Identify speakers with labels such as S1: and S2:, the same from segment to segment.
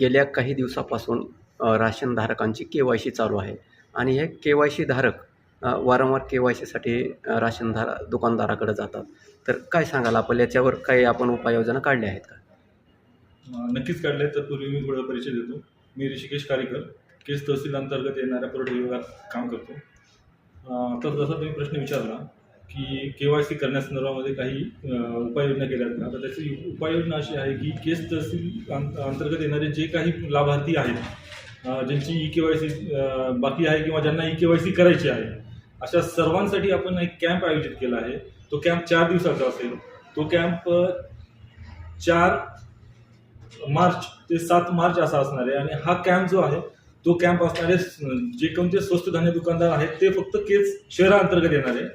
S1: गेल्या काही दिवसापासून राशनधारकांची के वाय सी चालू आहे. आणि हे के वाय सी धारक वारंवार के वाय सीसाठी राशनधार दुकानदाराकडे जातात. तर काय सांगाल? आपण याच्यावर काही आपण उपाययोजना काढल्या आहेत का?
S2: नक्कीच काढले तर पूर्वी मी थोडा परिचय देतो. मी ऋषिकेश कारीकर. केस तहसील अंतर्गत येणाऱ्या पुरवठा विभागात काम करतो. तर जसा तुम्ही प्रश्न विचारला की के वाय सी करण्यासंदर्भामध्ये काही उपाययोजना केल्या आहेत आता तर त्याची उपाययोजना अशी आहे की केस तहसील अंतर्गत येणारे जे काही लाभार्थी आहेत ज्यांची ई के वाय सी बाकी आहे किंवा ज्यांना ई के वाय सी करायची आहे अशा सर्वांसाठी आपण एक कॅम्प आयोजित केला आहे. तो कॅम्प चार दिवसाचा असेल. तो कॅम्प चार मार्च ते सात मार्च असा असणार आहे आणि हा कॅम्प जो आहे तो कॅम्प असणारे जे कोणते स्वस्त धान्य दुकानदार आहेत ते फक्त केस शहराअंतर्गत येणार आहे.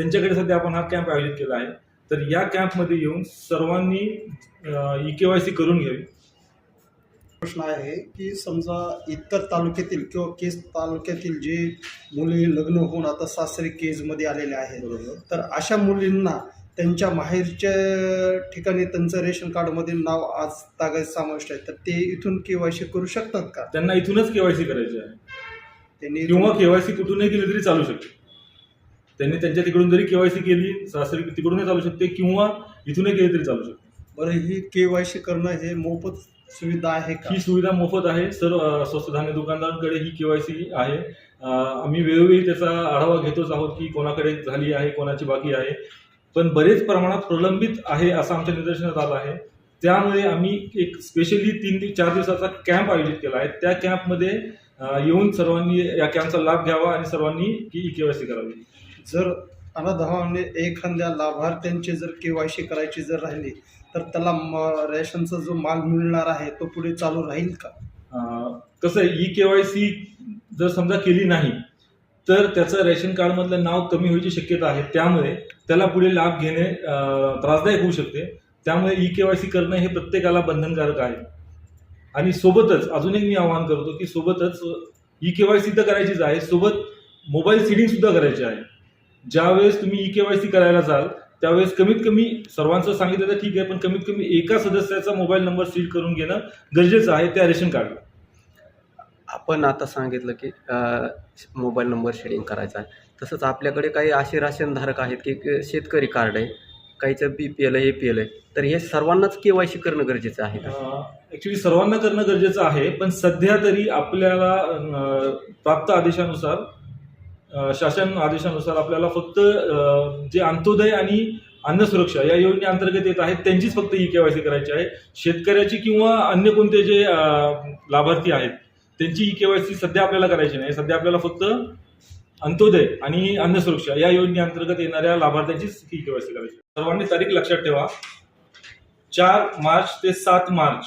S2: त्यांच्याकडे सध्या आपण हा कॅम्प आयोजित केला आहे. तर या कॅम्पमध्ये येऊन सर्वांनी ई के वाय सी करून घ्यावी.
S3: प्रश्न आहे की समजा इतर तालुक्यातील किंवा केस तालुक्यातील जे मुली लग्न होऊन आता सासरी केजमध्ये आलेले आहेत
S2: बरोबर.
S3: तर अशा मुलींना त्यांच्या माहेरच्या ठिकाणी त्यांचं रेशन कार्डमध्ये नाव आज तागायत समाविष्ट आहे तर ते इथून केवायसी करू शकतात का?
S2: त्यांना इथूनच केवायसी करायची आहे.
S3: त्यांनी
S2: किंवा केवायसी कुठूनही केली तरी चालू शकते. त्यांनी त्यांच्या तिकडून जरी केवायसी केली सासरी तिकडूनही चालू शकते किंवा इथूनही केली तरी चालू शकते.
S3: बरं ही केवायसी करणं हे मोफत सुविधा आहे का?
S2: ही सुविधा मोफत आहे. सर्व स्वस्त धान्य दुकानदारांकडे ही केवायसी आहे. आम्ही वेळोवेळी त्याचा आढावा घेतोच आहोत की कोणाकडे झाली आहे कोणाची बाकी आहे. पण बरेच प्रमाणात प्रलंबित आहे असं आमच्या निदर्शनात आलं आहे. त्यामुळे आम्ही एक स्पेशली तीन ते चार दिवसाचा कॅम्प आयोजित केला आहे. त्या कॅम्पमध्ये येऊन सर्वांनी या कॅम्पचा लाभ घ्यावा आणि सर्वांनी ही केवायसी करावी.
S3: जर अनाधावाने एखाद्या लाभार्थ्यांची जर के वाय सी करायची जर राहिली तर त्याला म- रेशनचा जो माल मिळणार आहे तो पुढे चालू राहील का?
S2: कसं आहे ई के वाय सी जर समजा केली नाही तर त्याचं रेशन कार्डमधलं नाव कमी व्हायची शक्यता आहे. त्यामुळे त्याला पुढे लाभ घेणे त्रासदायक होऊ शकते. त्यामुळे ई के वाय सी करणं हे प्रत्येकाला बंधनकारक आहे. आणि सोबतच अजून एक मी आवाहन करतो की सोबतच ई के वाय सी तर करायचीच आहे सोबत मोबाईल सिडिंग सुद्धा करायची आहे. ज्यावेळेस तुम्ही ई के वाय सी करायला जाल त्यावेळेस कमीत कमी सर्वांचं सांगितलं तर ठीक आहे पण कमीत कमी एका सदस्याचा मोबाईल नंबर सीड करून घेणं गरजेचं आहे त्या रेशन कार्डला
S1: आपण आता सांगितलं की मोबाईल नंबर शेडिंग करायचा आहे. तसंच आपल्याकडे काही असे राशनधारक आहेत की शेतकरी कार्ड आहे काहीचं बी पी एल आहे ए पी एल आहे तर हे सर्वांनाच के वाय सी करणं गरजेचं आहे
S2: ॲक्च्युली सर्वांना करणं गरजेचं आहे पण सध्या तरी आपल्याला प्राप्त आदेशानुसार शासन आदेशानुसार आपल्याला फक्त जे अंत्योदय आणि अन्न सुरक्षा या योजनेअंतर्गत येत आहेत त्यांचीच फक्त ई केवायसी करायची आहे. शेतकऱ्याची किंवा अन्य कोणते जे लाभार्थी आहेत त्यांची ई केवायसी सध्या आपल्याला करायची नाही. सध्या आपल्याला फक्त अंत्योदय आणि अन्न सुरक्षा या योजनेअंतर्गत येणाऱ्या लाभार्थ्यांचीच ई केवायसी करायची सर्वांनी तारीख लक्षात ठेवा. चार मार्च ते सात मार्च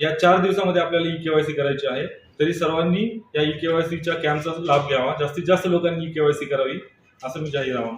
S2: या चार दिवसामध्ये आपल्याला ई केवायसी करायची आहे. तरी सर्वांनी या ई केवायसीच्या कॅम्पचा लाभ घ्यावा. जास्तीत जास्त लोकांनी ई केवायसी करावी असं मी जाहीर आवाहन